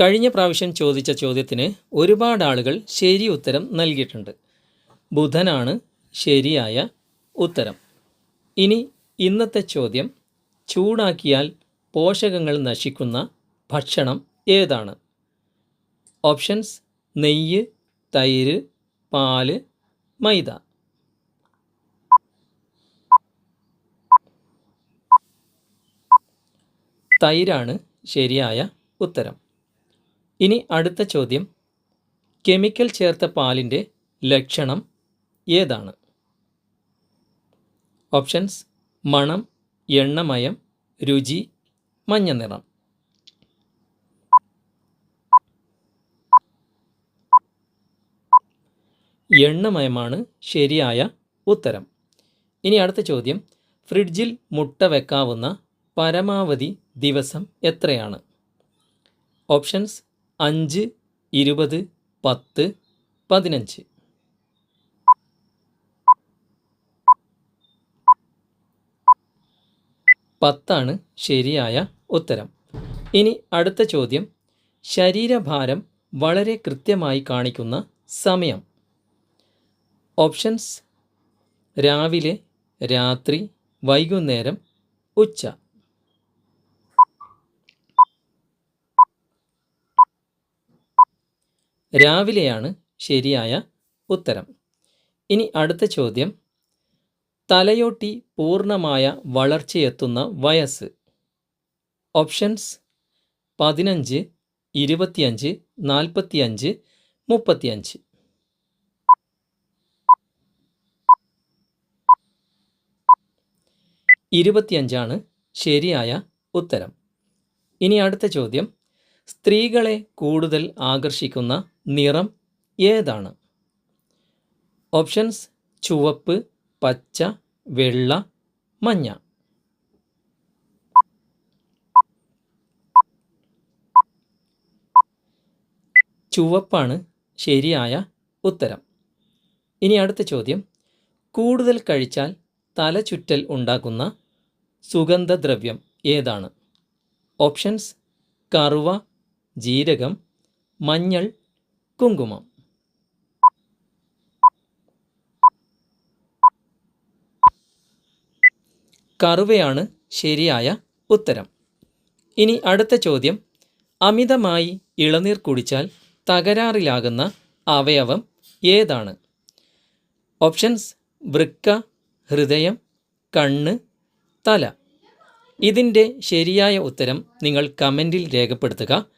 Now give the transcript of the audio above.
കഴിഞ്ഞ പ്രാവശ്യം ചോദിച്ച ചോദ്യത്തിന് ഒരുപാട് ആളുകൾ ശരി ഉത്തരം നൽകിയിട്ടുണ്ട്. ബുധനാണ് ശരിയായ ഉത്തരം. ഇനി ഇന്നത്തെ ചോദ്യം ചൂടാക്കിയാൽ പോഷകങ്ങൾ നശിക്കുന്ന ഭക്ഷണം ഏതാണ്? ഓപ്ഷൻസ് നെയ്യ് തൈര് പാൽ മൈദ. തൈരാണ് ശരിയായ ഉത്തരം. ഇനി അടുത്ത ചോദ്യം. കെമിക്കൽ ചേർത്ത പാലിന്റെ ലക്ഷണം ഏതാണ്? ഓപ്ഷൻസ് മണം എണ്ണമയം രുചി മഞ്ഞ നിറം. എണ്ണമയമാണ് ശരിയായ ഉത്തരം. ഇനി അടുത്ത ചോദ്യം. ഫ്രിഡ്ജിൽ മുട്ട വെക്കാവുന്ന പരമാവധി ദിവസം എത്രയാണ്? ഓപ്ഷൻസ് അഞ്ച് ഇരുപത് പത്ത് പതിനഞ്ച്. പത്താണ് ശരിയായ ഉത്തരം. ഇനി അടുത്ത ചോദ്യം. ശരീരഭാരം വളരെ കൃത്യമായി കാണിക്കുന്ന സമയം. ഓപ്ഷൻസ്. രാവിലെ രാത്രി വൈകുന്നേരം ഉച്ച. രാവിലെയാണ് ശരിയായ ഉത്തരം. ഇനി അടുത്ത ചോദ്യം. തലയോട്ടി പൂർണമായ വളർച്ചയെത്തുന്ന വയസ്സ്. ഓപ്ഷൻസ് പതിനഞ്ച് ഇരുപത്തിയഞ്ച് നാൽപ്പത്തിയഞ്ച് മുപ്പത്തിയഞ്ച്. ഇരുപത്തിയഞ്ചാണ് ശരിയായ ഉത്തരം. ഇനി അടുത്ത ചോദ്യം. സ്ത്രീകളെ കൂടുതൽ ആകർഷിക്കുന്ന നിറം ഏതാണ്? ഓപ്ഷൻസ് ചുവപ്പ് പച്ച വെള്ള മഞ്ഞ. ചുവപ്പാണ് ശരിയായ ഉത്തരം. ഇനി അടുത്ത ചോദ്യം. കൂടുതൽ കഴിച്ചാൽ തലചുറ്റൽ ഉണ്ടാക്കുന്ന സുഗന്ധദ്രവ്യം ഏതാണ്? ഓപ്ഷൻസ് കറുവ ജീരകം മഞ്ഞൾ കുങ്കുമം. കറുവയാണ് ശരിയായ ഉത്തരം. ഇനി അടുത്ത ചോദ്യം. അമിതമായി ഇളനീർ കുടിച്ചാൽ തകരാറിലാകുന്ന അവയവം ഏതാണ്? ഓപ്ഷൻസ് വൃക്ക ഹൃദയം കണ്ണ് തല. ഇതിന്റെ ശരിയായ ഉത്തരം നിങ്ങൾ കമന്റിൽ രേഖപ്പെടുത്തുക.